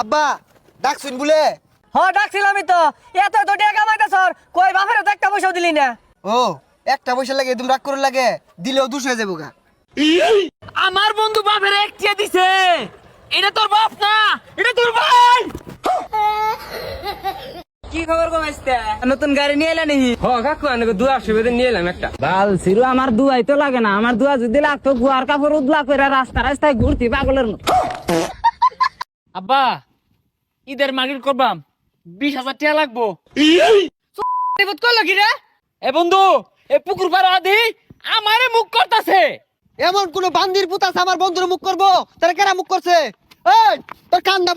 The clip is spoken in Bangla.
আব্বা ডাকছুন বলে? হ ডাকছিলামই তো। এত তো টাকা কামাইতে সর কই বাপের তো একটা পয়সাও দিলি না। ও একটা পয়সা লাগে তুমি রাগ করে লাগে দিলেও দুশো হয়ে যাব গা। আমার বন্ধু বাপের একটিয়া দিছে। এটা তোর বাপ না? এটা তোর ভাই! কি খবর কমাইছে নতুন গাড়ি নিয়ে এলে নি হ কাকু আনকে দুয়া সুবিধা নিয়ে এলাম একটা। বাল ছিল আমার দুয়াই তো লাগে না। আমার দুয়া যদি লাগতো গুয়ার কাপড় উদলা করে রাস্তা রাস্তায় ঘুরতি পাগলের মতো। আব্বা ঈদের মার্কেট করবাম। বিশ হাজার টাকা লাগবো। এবার করল কি রে? এ বন্ধু এ পুকুর পাড়া আদি আমারে মুখ এমন কোন বান্দির পুতাস আমার বন্ধুর মুখ করব? তারা কেনা মুখ করছে? এই, তোর কান্দা